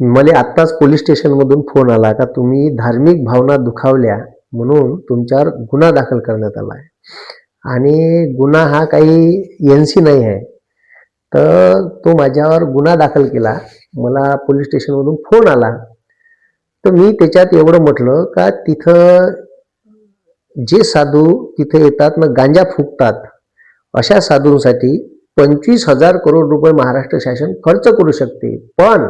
मला आत्ताच police स्टेशनमधून phone आला का तुम्ही धार्मिक भावना दुखावल्या म्हणून तुमच्यावर गुन्हा दाखल करण्यात आला आहे. आणि गुन्हा हा काही एन सी नाही आहे. तर तो माझ्यावर गुन्हा दाखल केला. मला पोलीस स्टेशनमधून फोन आला. तर मी त्याच्यात एवढं म्हटलं का तिथं जे साधू तिथे येतात ना गांजा फुकतात अशा साधूंसाठी पंचवीस हजार करोड रुपये महाराष्ट्र शासन खर्च करू शकते. पण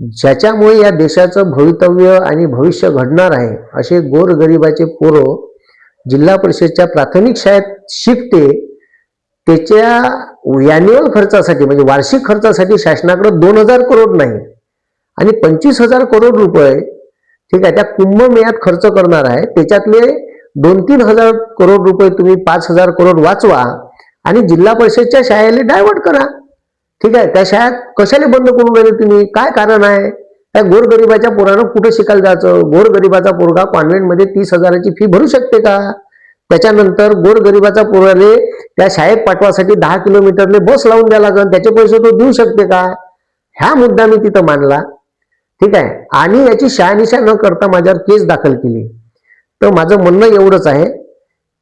ज्याच्यामुळे या देशाचं भवितव्य आणि भविष्य घडणार आहे असे गोरगरिबाचे पोरं जिल्हा परिषदच्या प्राथमिक शाळेत शिकते त्याच्या अॅन्युअल खर्चासाठी म्हणजे वार्षिक खर्चासाठी शासनाकडे दोन हजार करोड नाही आणि पंचवीस हजार करोड रुपये ठीक आहे त्या कुंभमेळ्यात खर्च करणार आहे. त्याच्यातले दोन तीन हजार करोड रुपये तुम्ही पाच हजार करोड वाचवा आणि जिल्हा परिषदच्या शाळेला डायव्हर्ट करा. ठीक आहे? त्या शाळेत कशाला बंद करून राहिले तुम्ही? काय कारण आहे? त्या गोरगरिबाच्या पोरानं कुठं शिकायला जायचं? गोरगरिबाचा पोरगा कॉन्व्हेंटमध्ये तीस हजाराची फी भरू शकते का? त्याच्यानंतर गोरगरिबाचा पोराले त्या शाळेत पाठवासाठी दहा किलोमीटरले बस लावून द्या लागेल. त्याचे पैसे तो देऊ शकते का? ह्या मुद्दा मी तिथं मानला ठीक आहे? आणि याची शहानिशा न करता माझ्यावर केस दाखल केली. तर माझं म्हणणं एवढंच आहे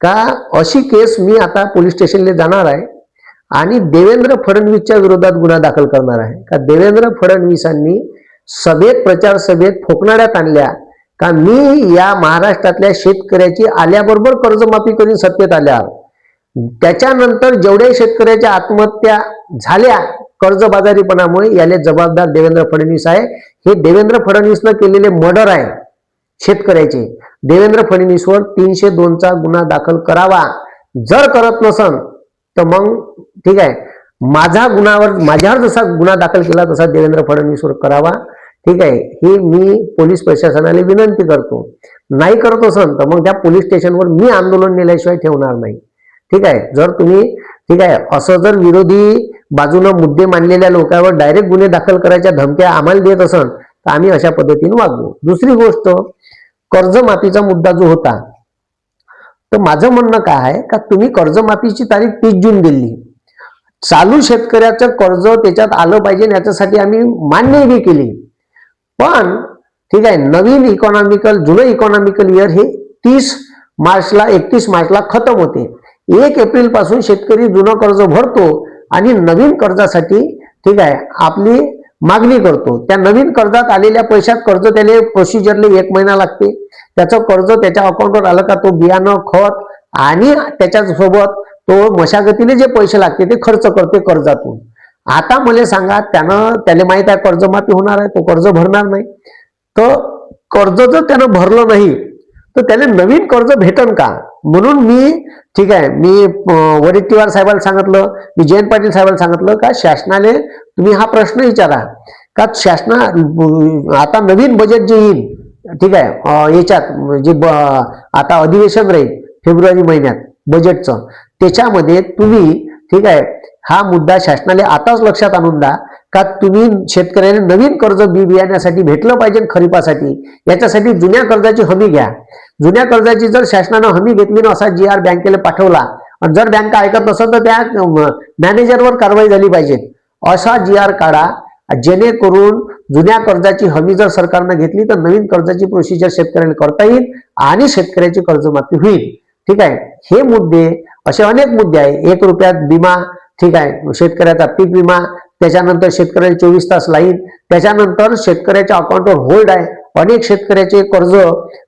का अशी केस मी आता पोलीस स्टेशनला जाणार आहे. आणि देवेंद्र फडणवीसच्या विरोधात गुन्हा दाखल करणार आहे. का देवेंद्र फडणवीसांनी सभेत प्रचार सभेत फोकणाऱ्यात आणल्या? का मी या महाराष्ट्रातल्या शेतकऱ्याची आल्याबरोबर कर्जमाफी करून सत्तेत आल्यावर त्याच्यानंतर जेवढ्या शेतकऱ्याच्या आत्महत्या झाल्या कर्जबाजारीपणामुळे याले जबाबदार देवेंद्र फडणवीस आहे. हे देवेंद्र फडणवीसनं केलेले मर्डर आहे शेतकऱ्याचे. देवेंद्र फडणवीसवर तीनशे दोनचा गुन्हा दाखल करावा. जर करत नसन तर मग ठीक आहे. माझा गुन्हावर माझ्यावर जसा गुन्हा दाखल केला तसा देवेंद्र फडणवीसवर करावा. ठीक आहे. ही मी पोलीस प्रशासनाला विनंती करतो. नाही करत असन तर मग त्या पोलीस स्टेशनवर मी आंदोलन नेल्याशिवाय ठेवणार नाही. ठीक आहे. जर तुम्ही ठीक आहे असं जर विरोधी बाजूनं मुद्दे मांडलेल्या लोकांवर डायरेक्ट गुन्हे दाखल करायच्या धमक्या आम्हाला देत असन तर आम्ही अशा पद्धतीने वागू. दुसरी गोष्ट कर्जमाफीचा मुद्दा जो होता तर माझं म्हणणं काय आहे का तुम्ही कर्जमाफीची तारीख तीस जून दिली. चालू शेतकऱ्याचं कर्ज त्याच्यात आलं पाहिजे याच्यासाठी आम्ही मान्यही केली. पण ठीक आहे नवीन इकॉनॉमिकल जुनं इकॉनॉमिकल इयर हे तीस मार्चला एकतीस मार्चला खतम होते. एक एप्रिलपासून शेतकरी जुनं कर्ज भरतो आणि नवीन कर्जासाठी ठीक आहे आपली मागणी करतो. त्या नवीन कर्जात आलेल्या पैशात कर्ज त्याने प्रोसिजरले एक महिना लागते. त्याचं कर्ज त्याच्या अकाउंटवर आलं का तो बियाणं खत आणि त्याच्यासोबत तो मशागतीने जे पैसे लागते ते खर्च करते कर्जातून. आता मला सांगा त्यानं त्याला माहीत आहे कर्जमाफी होणार आहे तो कर्ज भरणार नाही. तर कर्ज जर त्यानं भरलं नाही तर त्याला नवीन कर्ज भेटन का? म्हणून मी ठीक आहे मी वडेट्टीवार साहेबांना सांगितलं मी जयंत पाटील साहेबांना सांगितलं का शासनाने तुम्ही हा प्रश्न विचारा. का शासना आता नवीन बजेट जे येईल ठीक आहे याच्यात जे ब- आता अधिवेशन राहील फेब्रुवारी महिन्यात बजेटचं त्याच्यामध्ये तुम्ही ठीक आहे हा मुद्दा शासनाने आताच लक्षात आणून द्या. का तुम्ही शेतकऱ्याने नवीन कर्ज बी बियाण्यासाठी भेटलं पाहिजे खरीपासाठी? याच्यासाठी जुन्या कर्जाची हमी घ्या. जुन्या कर्जाची जर शासनानं हमी घेतली ना असा जी आर बँकेला पाठवला आणि जर बँक ऐकत नसेल तर त्या मॅनेजरवर कारवाई झाली पाहिजे. असा जी आर काढा जेणेकरून जुन्या कर्जाची हमी जर सरकारनं घेतली तर नवीन कर्जाची प्रोसिजर शेतकऱ्याला करता येईल आणि शेतकऱ्याची कर्जमाफी होईल. ठीक आहे? हे मुद्दे असे अनेक मुद्दे आहे एक रुपयात विमा ठीक आहे. शेतकऱ्याचा पीक विमा त्याच्यानंतर शेतकऱ्याला चोवीस तास लाईन त्याच्यानंतर शेतकऱ्याच्या अकाउंटवर होल्ड आहे. अनेक शेतकऱ्याचे कर्ज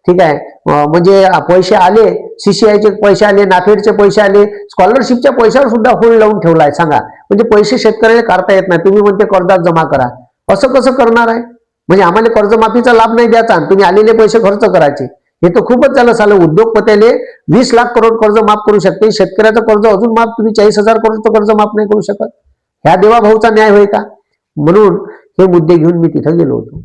ठीक आहे. म्हणजे पैसे आले सीसीआयचे पैसे आले नाफेडचे पैसे आले स्कॉलरशिपच्या पैशावर सुद्धा होल्ड लावून ठेवला आहे सांगा. म्हणजे पैसे शेतकऱ्याला काढता येत नाही. तुम्ही म्हणते कर्जात जमा करा. असं कसं करणार आहे? म्हणजे आम्हाला कर्जमाफीचा लाभ नाही द्यायचा आणि तुम्ही आलेले पैसे खर्च करायचे. हे तर खूपच झालं. सालं उद्योगपत्याने वीस लाख करोड कर्ज माफ करू शकते. शेतकऱ्याचं कर्ज अजून माफ तुम्ही चाळीस हजार करोडचं कर्ज माफ नाही करू शकत. ह्या देवाभाऊचा न्याय होय का? म्हणून हे मुद्दे घेऊन मी तिथं गेलो होतो.